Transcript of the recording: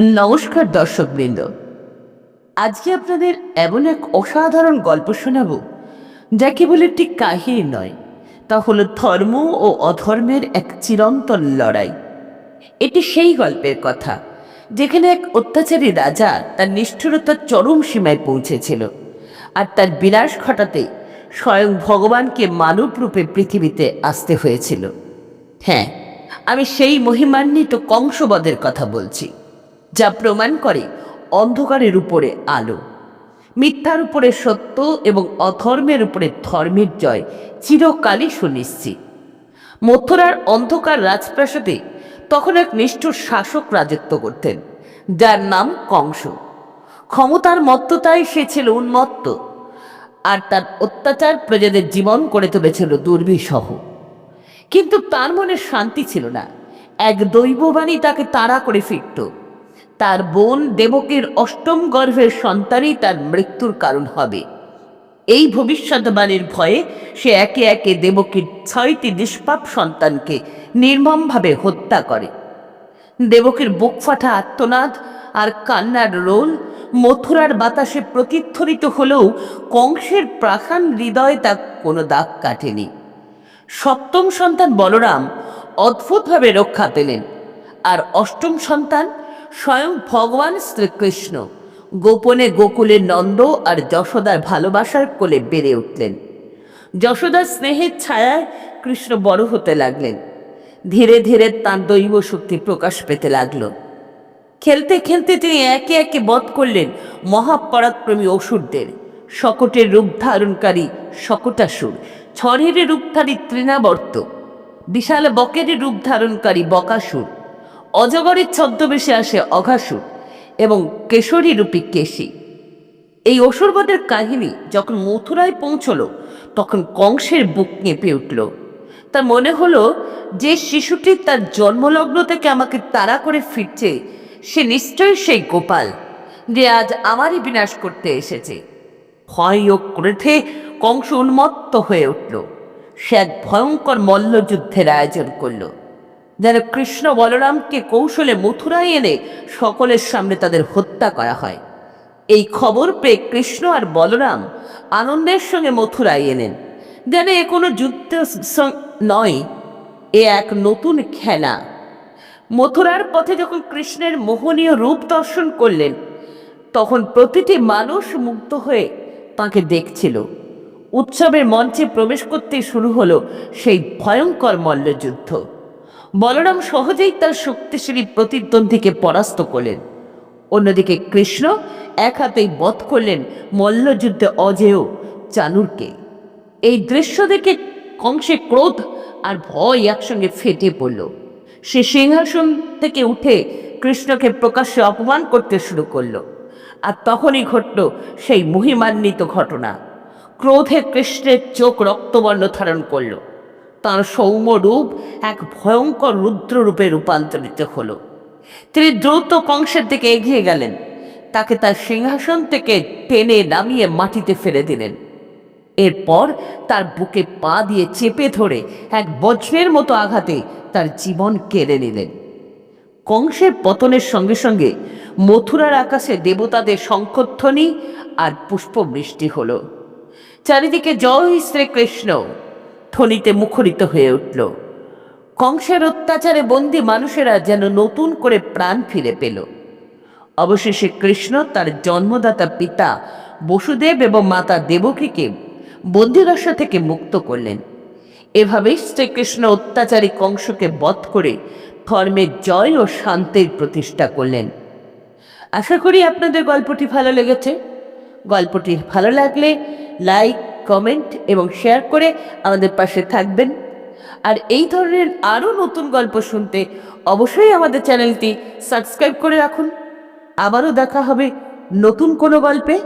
নমস্কার দর্শকবৃন্দ। আজকে আপনাদের এমন এক অসাধারণ গল্প শোনাব, যা কেবল একটি কাহিনী নয়, তা হলো ধর্ম ও অধর্মের এক চিরন্তন লড়াই। এটি সেই গল্পের কথা, যেখানে এক অত্যাচারী রাজা তার নিষ্ঠুরতার চরম সীমায় পৌঁছেছিল আর তার বিনাশ ঘটাতে স্বয়ং ভগবানকে মানব রূপে পৃথিবীতে আসতে হয়েছিল। হ্যাঁ আমি সেই মহিমান্বিত কংসবদের কথা বলছি। যা প্রমাণ করে অন্ধকারের উপরে আলো। মিথ্যার উপরে সত্য এবং অধর্মের উপরে ধর্মের জয় চিরকালই সুনিশ্চিত। মথুরার অন্ধকার রাজপ্রাসাদে তখন এক নিষ্ঠুর শাসক রাজত্ব করতেন, যার নাম কংস। ক্ষমতার মত্ততায় সে ছিল উন্মত্ত, আর তার অত্যাচার প্রজাদের জীবন করে তুলেছিল দুর্বিষহ। কিন্তু তার মনে শান্তি ছিল না, এক দৈববাণী তাকে তাড়া করে ফিরত। তার বোন দেবকের অষ্টম গর্ভের সন্তানই তার মৃত্যুর কারণ হবে। এই ভবিষ্যৎবাণীর ভয়ে সে একে একে দেবকীর ছয়টি নিষ্পাপ সন্তানকে নির্মমভাবে হত্যা করে। দেবকীর বুক ফাটা আত্মনাদ আর কান্নার রোল মথুরার বাতাসে প্রতিধ্বনিত হলেও কংসের প্রাসান হৃদয়ে তা কোনো দাগ কাটেনি। সপ্তম সন্তান বলরাম অদ্ভুতভাবে রক্ষা পেলেন আর অষ্টম সন্তান স্বয়ং ভগবান শ্রীকৃষ্ণ গোপনে গোকুলের নন্দ আর যশোদার ভালোবাসার কোলে বেড়ে উঠলেন। যশোদার স্নেহের ছায়ায় কৃষ্ণ বড় হতে লাগলেন। ধীরে ধীরে তাঁর দৈব শক্তি প্রকাশ পেতে লাগল। খেলতে খেলতে তিনি একে একে বধ করলেন মহাপরাক্রমী অসুরদের। শকটের রূপ ধারণকারী শকটাসুর, ছড়ের রূপধারী তৃণাবর্ত, বিশাল বকের রূপ ধারণকারী বকাসুর অজগরের ছদ্মবেশে আসে অঘাসুর এবং কেশরী রূপী কেশী। এই অসুরবদের কাহিনী যখন মথুরায় পৌঁছলো, তখন কংসের বুক কেঁপে উঠল। তার মনে হলো যে শিশুটি তার জন্মলগ্ন থেকে আমাকে তাড়া করে ফিরছে, সে নিশ্চয়ই সেই গোপাল যে আজ আমারই বিনাশ করতে এসেছে। ভয় ও ক্রোধে কংস উন্মত্ত হয়ে উঠল। সে এক ভয়ঙ্কর মল্লযুদ্ধের আয়োজন করল। যেন কৃষ্ণ বলরামকে কৌশলে মথুরায় এনে সকলের সামনে তাদের হত্যা করা হয়। এই খবর পেয়ে কৃষ্ণ আর বলরাম আনন্দের সঙ্গে মথুরায় এলেন। যেন এ কোনো যুদ্ধ নয়, এ এক নতুন খেলা। মথুরার পথে যখন কৃষ্ণের মোহনীয় রূপ দর্শন করলেন, তখন প্রতিটি মানুষ মুগ্ধ হয়ে তাকে দেখছিল। উৎসবের মঞ্চে প্রবেশ করতে শুরু হলো সেই ভয়ঙ্কর মল্লযুদ্ধ। বলরাম সহজেই তার শক্তিশালী প্রতিদ্বন্দ্বীকে পরাস্ত করলেন। অন্যদিকে কৃষ্ণ এক হাতেই বধ করলেন মল্লযুদ্ধে অজেয় চানুরকে। এই দৃশ্য দেখে কংসে ক্রোধ আর ভয় একসঙ্গে ফেটে পড়ল। সে সিংহাসন থেকে উঠে কৃষ্ণকে প্রকাশ্যে অপমান করতে শুরু করল। আর তখনই ঘটল সেই মহিমান্বিত ঘটনা। ক্রোধে কৃষ্ণের চোখ রক্তবর্ণ ধারণ করল। তাঁর সৌম্যরূপ এক ভয়ঙ্কর রুদ্ররূপে রূপান্তরিত হলো। তিনি দ্রুত কংসের দিকে এগিয়ে গেলেন। তাকে তার সিংহাসন থেকে টেনে নামিয়ে মাটিতে ফেলে দিলেন। এরপর তার বুকে পা দিয়ে চেপে ধরে এক বজ্রের মতো আঘাতে তার জীবন কেড়ে নিলেন। কংসের পতনের সঙ্গে সঙ্গে মথুরার আকাশে দেবতাদের শঙ্খধ্বনি আর পুষ্পবৃষ্টি হল। চারিদিকে জয় শ্রীকৃষ্ণ। ধ্বনিতে মুখরিত হয়ে উঠল। কংসের অত্যাচারে বন্দি মানুষেরা যেন নতুন করে প্রাণ ফিরে পেল। অবশেষে কৃষ্ণ তার জন্মদাতা পিতা বসুদেব এবং মাতা দেবকীকে বন্দিদশা থেকে মুক্ত করলেন। এভাবেই শ্রীকৃষ্ণ অত্যাচারী কংসকে বধ করে ধর্মের জয় ও শান্তির প্রতিষ্ঠা করলেন। আশা করি আপনাদের গল্পটি ভালো লেগেছে। গল্পটি ভালো লাগলে লাইক কমেন্ট এবং শেয়ার করে আমাদের পাশে থাকবেন। আর এই ধরনের আরও নতুন গল্প শুনতে অবশ্যই আমাদের চ্যানেলটি সাবস্ক্রাইব করে রাখুন। আবারও দেখা হবে নতুন কোনো গল্পে।